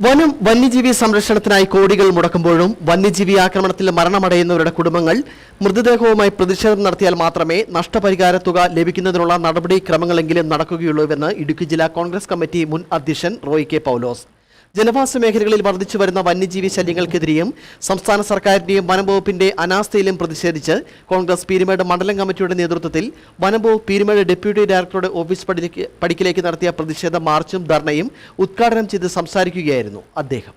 വനം വന്യജീവി സംരക്ഷണത്തിനായി കോടികൾ മുടക്കുമ്പോഴും വന്യജീവി ആക്രമണത്തിൽ മരണമടയുന്നവരുടെ കുടുംബങ്ങൾ മൃതദേഹവുമായി പ്രതിഷേധം നടത്തിയാൽ മാത്രമേ നഷ്ടപരിഹാര തുക ലഭിക്കുന്നതിനുള്ള നടപടിക്രമങ്ങളെങ്കിലും നടക്കുകയുള്ളൂവെന്ന് ഇടുക്കി ജില്ലാ കോൺഗ്രസ് കമ്മിറ്റി മുൻ അധ്യക്ഷൻ റോയ് കെ പൗലോസ്. ജനവാസ മേഖലകളിൽ വർദ്ധിച്ചു വരുന്ന വന്യജീവി ശല്യങ്ങൾക്കെതിരെയും സംസ്ഥാന സർക്കാരിന്റെയും വനംവകുപ്പിന്റെ അനാസ്ഥയിലും പ്രതിഷേധിച്ച് കോൺഗ്രസ് പീരുമേട് മണ്ഡലം കമ്മിറ്റിയുടെ നേതൃത്വത്തിൽ വനംവകുപ്പ് പീരുമേട് ഡെപ്യൂട്ടി ഡയറക്ടറുടെ ഓഫീസ് പടിക്കിലേക്ക് നടത്തിയ പ്രതിഷേധ മാർച്ചും ധർണയും ഉദ്ഘാടനം ചെയ്ത് സംസാരിക്കുകയായിരുന്നു അദ്ദേഹം.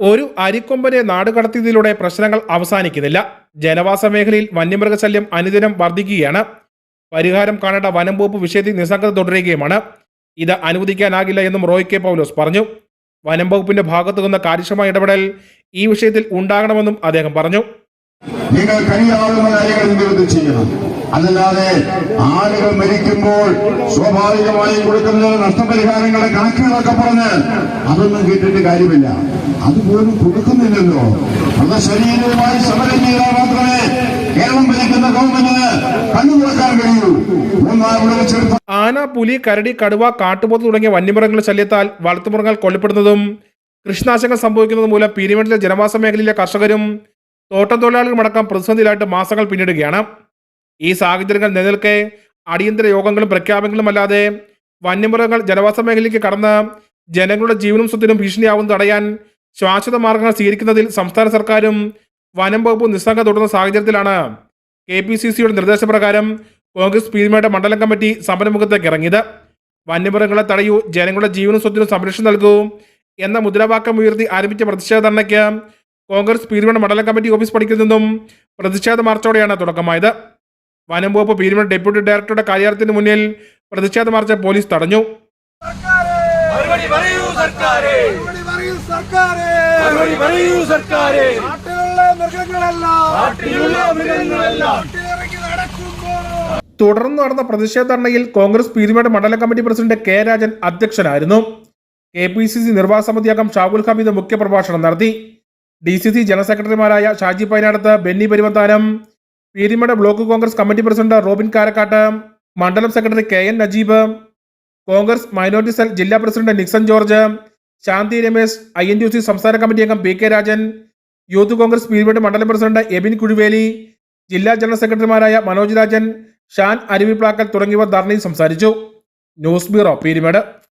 ഒരു അരിക്കൊമ്പനെ നാടുകടത്തിയതിലൂടെ പ്രശ്നങ്ങൾ അവസാനിക്കുന്നില്ല. ജനവാസ മേഖലയിൽ വന്യമൃഗശല്യം അനുദിനം വർദ്ധിക്കുകയാണ്. പരിഹാരം കാണേണ്ട വനം വകുപ്പ് വിഷയത്തിൽ നിസ്സംഗത തുടരുകയുമാണ്. ഇത് അനുവദിക്കാനാകില്ല എന്നും റോയ് കെ പൗലോസ് പറഞ്ഞു. വനം വകുപ്പിന്റെ ഭാഗത്തു നിന്ന് കാര്യക്ഷമമായ ഇടപെടൽ ഈ വിഷയത്തിൽ ഉണ്ടാകണമെന്നും അദ്ദേഹം പറഞ്ഞു. നിങ്ങൾ കഴിയാവുന്ന കാര്യങ്ങൾ നിങ്ങൾ ചെയ്യണം? അതല്ലാതെ ആളുകൾ മരിക്കുമ്പോൾ സ്വാഭാവികമായും കൊടുക്കുന്ന നഷ്ടപരിഹാരങ്ങളുടെ കണക്കുകളൊക്കെ പറഞ്ഞ് അതൊന്നും കേട്ടിട്ട് കാര്യമില്ല. അതുപോലും കൊടുക്കുന്നില്ലല്ലോ. മൃതശരീരവുമായി സമരം ചെയ്താൽ മാത്രമേ കേരളം ഭരിക്കുന്ന ഗവൺമെന്റിന് കണ്ണു തുറക്കാൻ കഴിയൂ. മൂന്നാം ചെറുപ്പം പുലി കരടി കടുവ കാട്ടുപോത്ത് തുടങ്ങിയ വന്യമൃഗങ്ങളുടെ ശല്യത്താൽ വളർത്തുമൃഗങ്ങൾ കൊല്ലപ്പെടുന്നതും കൃഷിനാശങ്ങൾ സംഭവിക്കുന്നതും മൂലം പീരുമേട്ടിലെ ജനവാസ മേഖലയിലെ കർഷകരും തോട്ടം തൊഴിലാളികളുമടക്കം പ്രതിസന്ധിയിലായിട്ട് മാസങ്ങൾ പിന്നിടുകയാണ്. ഈ സാഹചര്യങ്ങൾ നിലനിൽക്കെ അടിയന്തര യോഗങ്ങളും പ്രഖ്യാപനങ്ങളും അല്ലാതെ വന്യമൃഗങ്ങൾ ജനവാസ മേഖലയിലേക്ക് കടന്ന് ജനങ്ങളുടെ ജീവനും സ്വത്തിനും ഭീഷണിയാവുന്നത് തടയാൻ ശാശ്വത മാർഗങ്ങൾ സ്വീകരിക്കുന്നതിൽ സംസ്ഥാന സർക്കാരും വനം വകുപ്പും നിസ്സംഗം തുടരുന്ന സാഹചര്യത്തിലാണ് കെ പി സി സിയുടെ നിർദ്ദേശപ്രകാരം കോൺഗ്രസ് പീരുമേട് മണ്ഡലം കമ്മിറ്റി സമരമുഖത്തേക്ക് ഇറങ്ങിയത്. വന്യമൃഗങ്ങളെ തടയൂ ജനങ്ങളുടെ ജീവനും സ്വത്തിനും സംരക്ഷണം നൽകൂ എന്ന മുദ്രാവാക്യം ഉയർത്തി ആരംഭിച്ച പ്രതിഷേധ ധർണയ്ക്ക് കോൺഗ്രസ് പീരുമേട് മണ്ഡലം കമ്മിറ്റി ഓഫീസ് പടിക്കൽ നിന്നും പ്രതിഷേധ മാർച്ചോടെയാണ് തുടക്കമായത്. വനം വകുപ്പ് പീരുമേട് ഡെപ്യൂട്ടി ഡയറക്ടറുടെ കാര്യാലയത്തിന് മുന്നിൽ പ്രതിഷേധ മാർച്ച് പോലീസ് തടഞ്ഞു. മറുപടി പറയൂ സർക്കാരെ. മറുപടി പറയൂ സർക്കാരെ. മറുപടി പറയൂ സർക്കാരെ. നാട്ടിലുള്ള മൃഗങ്ങളെല്ലാം തുടർന്ന് നടന്ന പ്രതിഷേധ ധർണയിൽ കോൺഗ്രസ് പീരുമേട് മണ്ഡലം കമ്മിറ്റി പ്രസിഡന്റ് കെ രാജൻ അധ്യക്ഷനായിരുന്നു. കെ പി സി സി നിർവാഹക സമിതി അംഗം ഷാബുൽ ഹമീദ് മുഖ്യപ്രഭാഷണം നടത്തി. ഡി സി സി ജനറൽ സെക്രട്ടറിമാരായ Shaji Painadath Benny Perumathanam Peermade block Congress committee president Robin Karakkattu മണ്ഡലം secretary K N Najeeb Congress minority cell ജില്ലാ president Nixon George Shanthi Ramesh I N U C സംസ്ഥാന committee അംഗം P K Rajan youth Congress Peermade മണ്ഡലം president Ebin Kuzhuveli ജില്ലാ general സെക്രട്ടറിമാരായ മനോജ് രാജൻ ഷാൻ അരുവിപ്ലാക്കൽ തുടങ്ങിയവർ ധർണയിൽ സംസാരിച്ചു. News bureau Peermade.